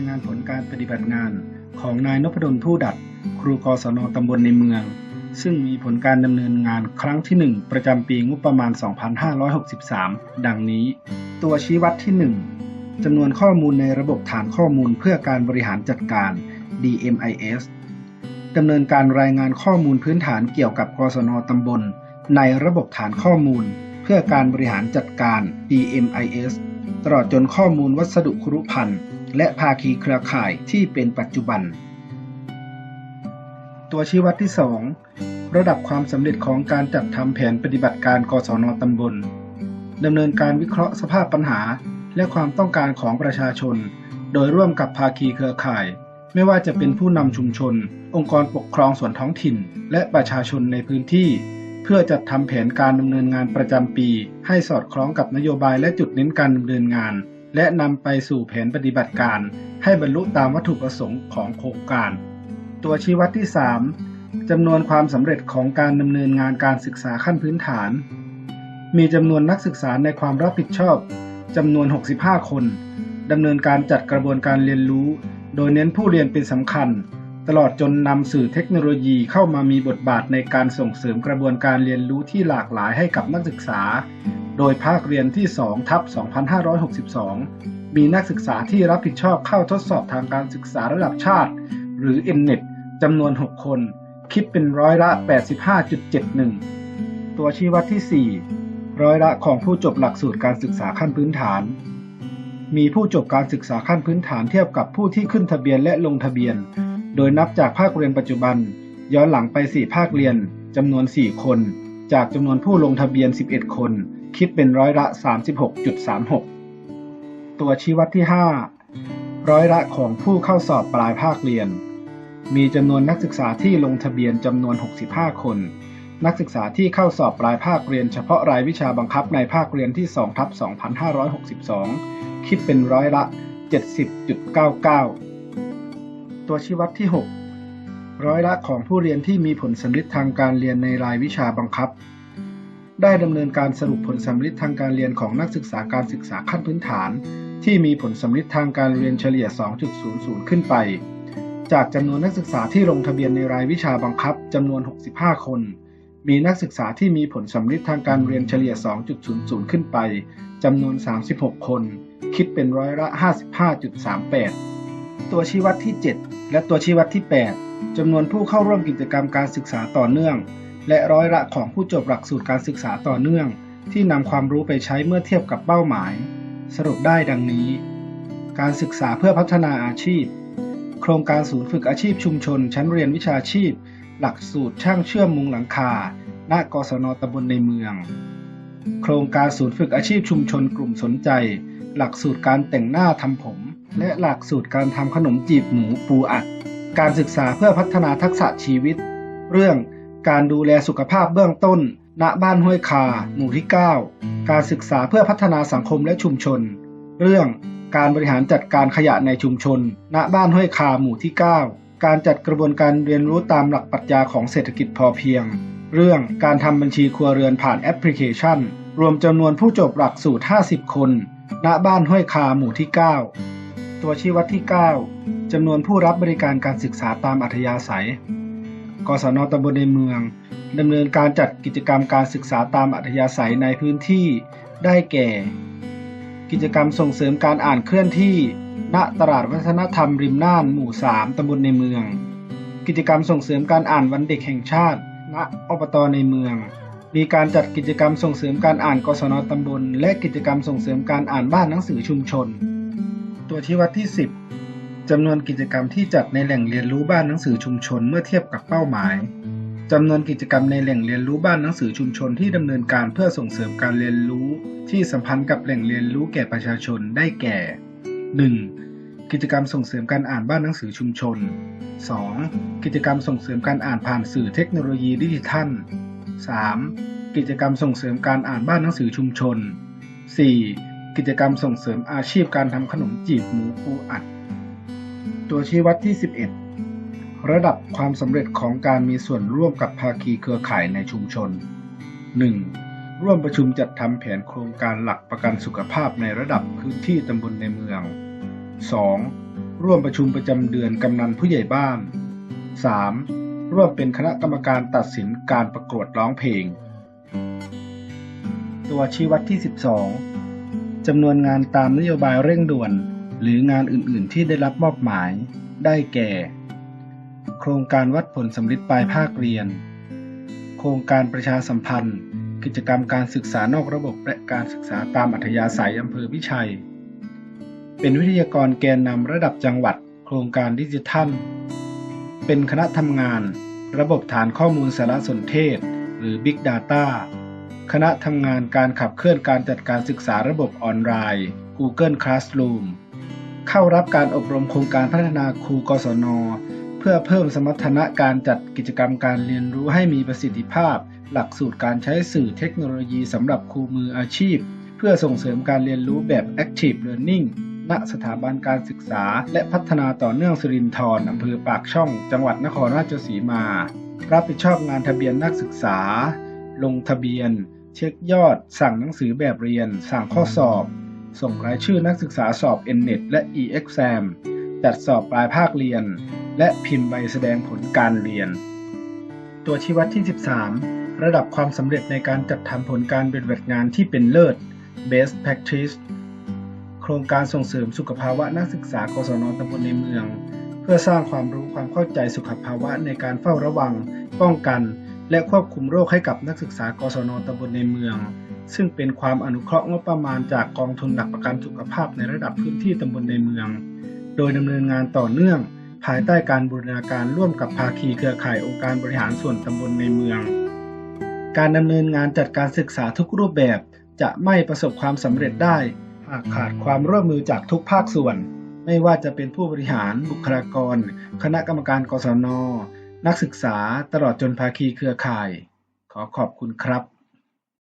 ายงานผลการปฏิบัติงานของนายนพดลผู้ดัด ครูกศนตำบลในเมือง ซึ่งมีผลการดำเนินงานครั้งที่ 1 ประจำปีงบประมาณ 2563 ดังนี้ ตัวชี้วัดที่ 1จำนวนข้อมูลในระบบฐานข้อมูลเพื่อการบริหารจัดการ DMIS ดำเนินการรายงานข้อมูลพื้นฐานเกี่ยวกับกศนตำบล ในระบบฐานข้อมูล เพื่อการบริหารจัดการ DMIS ตลอดจนข้อมูลวัสดุครุภัณฑ์ และภาคีเครือข่ายที่เป็นปัจจุบัน ตัวชี้วัดที่ 2 ระดับความสำเร็จของการจัดทำแผนปฏิบัติการกศนตำบลดำเนินการวิเคราะห์สภาพปัญหา และความต้องการของประชาชน โดยร่วมกับภาคีเครือข่าย ไม่ว่าจะเป็นผู้นำชุมชน องค์กรปกครองส่วนท้องถิ่น และประชาชนในพื้นที่ เพื่อจัดทำแผนการดำเนินงานประจำปี ให้สอดคล้องกับนโยบายและจุดเน้นการดำเนินงาน และนำไปสู่แผนปฏิบัติการ ให้บรรลุตามวัตถุประสงค์ของโครงการ ตัวชี้วัดที่ 3จำนวนความสำเร็จของการดำเนินงานการศึกษาขั้นพื้นฐาน มีจำนวนนักศึกษาในความรับผิดชอบจำนวน 65 คนดำเนินการจัดกระบวนการเรียนรู้ โดยเน้นผู้เรียนเป็นสำคัญ ตลอดจนนำสื่อเทคโนโลยีเข้ามามีบทบาทในการส่งเสริมกระบวนการเรียนรู้ที่หลากหลายให้กับนักศึกษา โดยภาคเรียนที่2ทับ2562 มีนักศึกษาที่รับผิดชอบเข้าทดสอบทางการศึกษาระดับชาติ หรือ NNET จำนวน 6 คน คิดเป็นร้อยละ 85.71 ตัวชี้วัดที่ 4 ร้อยละของผู้จบหลักสูตรการศึกษาขั้นพื้นฐาน มีผู้จบการศึกษาขั้นพื้นฐานเทียบกับผู้ที่ขึ้นทะเบียนและลงทะเบียน โดยนับจากภาคเรียนปัจจุบัน ย้อนหลังไป 4 ภาคเรียนจำนวน 4 คน จากจำนวนผู้ลงทะเบียน 11 คน คิดเป็นร้อยละ 36.36 ตัวชี้วัดที่ 5 ร้อยละของผู้เข้าสอบปลายภาคเรียน มีจำนวนนักศึกษาที่ลงทะเบียนจำนวน 65 คน นักศึกษาที่เข้าสอบปลายภาคเรียนเฉพาะรายวิชาบังคับในภาคเรียนที่2ทับ2562 คิดเป็นร้อยละ 70.99 ตัวชี้วัดที่ 6 ร้อยละของผู้เรียนที่มีผลสำลิดทางการเรียนในรายวิชาบังคับ ได้ดำเนินการสรุปผลสำลิดทางการเรียนของนักศึกษาการศึกษาขั้นพื้นฐาน ที่มีผลสำลิดทางการเรียนเฉลี่ย 2.00 ขึ้นไป จากจำนวนนักศึกษาที่ลงทะเบียนในรายวิชาบังคับจำนวน 65 คน มีนักศึกษาที่มีผลสำลิดทางการเรียนเฉลี่ย 2.00 ขึ้นไปจำนวน 36 คน คิดเป็นร้อยละ 55.38 ตัวชี้วัดที่ 7 และตัวชี้วัดที่ 8จำนวนผู้เข้าร่วมกิจกรรมการศึกษาต่อเนื่อง และร้อยละของผู้จบหลักสูตรการศึกษาต่อเนื่อง ที่นำความรู้ไปใช้เมื่อเทียบกับเป้าหมาย สรุปได้ดังนี้ การศึกษาเพื่อพัฒนาอาชีพ โครงการศูนย์ฝึกอาชีพชุมชน ชั้นเรียนวิชาชีพ หลักสูตรช่างเชื่อมมุงหลังคา ณ กศนตำบลในเมือง โครงการศูนย์ฝึกอาชีพชุมชนกลุ่มสนใจ หลักสูตรการแต่งหน้าทำผม และหลักสูตรการทำขนมจีบหมูปูอัด การศึกษาเพื่อพัฒนาทักษะชีวิต เรื่อง การดูแลสุขภาพเบื้องต้น ณ บ้านห้วยคา หมู่ที่ 9 การศึกษาเพื่อพัฒนาสังคมและชุมชน เรื่องการบริหารจัดการขยะในชุมชน ณ บ้านห้วยคา หมู่ที่ 9 การจัดกระบวนการเรียนรู้ตามหลักปรัชญาของเศรษฐกิจพอเพียง เรื่องการทำบัญชีครัวเรือนผ่านแอปพลิเคชัน รวมจำนวนผู้จบหลักสูตร 50 คน ณ บ้านห้วยคา หมู่ที่ 9 ตัวชี้วัดที่ 9จำนวนผู้รับบริการการศึกษาตามอัธยาศัย กศนตำบลในเมืองดำเนินการจัดกิจกรรมการศึกษาตามอัธยาศัยในพื้นที่ได้แก่ กิจกรรมส่งเสริมการอ่านเคลื่อนที่ ณตลาดวัฒนธรรมริมน่านหมู่ 3ตำบลในเมือง กิจกรรมส่งเสริมการอ่านวันเด็กแห่งชาติ ณอบตในเมือง มีการจัดกิจกรรมส่งเสริมการอ่านกศนตำบล และกิจกรรมส่งเสริมการอ่านบ้านหนังสือชุมชน ตัวชี้วัดที่ 10 จำนวนกิจกรรมที่จัดในแหล่งเรียนรู้บ้านหนังสือชุมชนเมื่อเทียบกับเป้าหมายจำนวนกิจกรรมในแหล่งเรียนรู้บ้านหนังสือชุมชนที่ดำเนินการเพื่อส่งเสริมการเรียนรู้ ที่สัมพันธ์กับแหล่งเรียนรู้แก่ประชาชนได้แก่ 1. กิจกรรมส่งเสริมการอ่านบ้านหนังสือชุมชน 2. กิจกรรมส่งเสริมการอ่านผ่านสื่อเทคโนโลยีดิจิทัล 3. กิจกรรมส่งเสริมการอ่านบ้านหนังสือชุมชน 4. กิจกรรมส่งเสริมอาชีพการทำขนมจีบหมูปูอัด ตัวชี้วัดที่ 11 ระดับความสำเร็จของการมีส่วนร่วมกับภาคีเครือข่ายในชุมชน 1. ร่วมประชุมจัดทำแผนโครงการหลักประกันสุขภาพในระดับพื้นที่ตำบลในเมือง 2. ร่วมประชุมประจำเดือนกำนันผู้ใหญ่บ้าน 3. ร่วมเป็นคณะกรรมการตัดสินการประกวดร้องเพลง ตัวชี้วัดที่ 12จำนวนงานตามนโยบายเร่งด่วน หรืองานอื่นๆที่ได้รับมอบหมาย ได้แก่ โครงการวัดผลสำลิดปลายภาคเรียน โครงการประชาสัมพันธ์ กิจกรรมการศึกษานอกระบบและการศึกษาตามอัธยาศัยอำเภอพิชัย เป็นวิทยากรแกนนำระดับจังหวัด โครงการดิจิทัล เป็นคณะทำงาน ระบบฐานข้อมูลสารสนเทศ หรือ Big Data คณะทำงานการขับเคลื่อนการจัดการศึกษาระบบออนไลน์ Google Classroom เข้ารับการอบรมโครงการพัฒนาครูกศน เพื่อเพิ่มสมรรถนะการจัดกิจกรรมการเรียนรู้ให้มีประสิทธิภาพ หลักสูตรการใช้สื่อเทคโนโลยีสำหรับครูมืออาชีพ เพื่อส่งเสริมการเรียนรู้แบบ Active Learning ณสถาบันการศึกษา และพัฒนาต่อเนื่องสรินธรอำเภอปากช่อง จังหวัดนครราชสีมา รับผิดชอบงานทะเบียนนักศึกษา ลงทะเบียน เช็คยอด สั่งหนังสือแบบเรียน สั่งข้อสอบ ส่งรายชื่อนักศึกษาสอบ NNET และ e-exam จัดสอบปลายภาคเรียน และพิมพ์ใบแสดงผลการเรียน ตัวชี้วัดที่ 13 ระดับความสำเร็จในการจัดทำผลการปฏิบัติงานที่เป็นเลิศ Best Practice โครงการส่งเสริมสุขภาวะนักศึกษากศนตำบลในเมือง เพื่อสร้างความรู้ความเข้าใจสุขภาวะในการเฝ้าระวัง ป้องกัน และควบคุมโรคให้กับนักศึกษากศนตำบลในเมือง ซึ่งเป็นความอนุเคราะห์งบประมาณจากกองทุนหลักประกันสุขภาพในระดับพื้นที่ตำบลในเมือง โดยดำเนินงานต่อเนื่อง ภายใต้การบูรณาการร่วมกับภาคีเครือข่ายองค์การบริหารส่วนตำบลในเมือง การดำเนินงานจัดการศึกษาทุกรูปแบบจะไม่ประสบความสำเร็จได้ หากขาดความร่วมมือจากทุกภาคส่วน ไม่ว่าจะเป็นผู้บริหาร บุคลากร คณะกรรมการกศน นักศึกษาตลอดจนภาคีเครือข่าย ขอขอบคุณครับ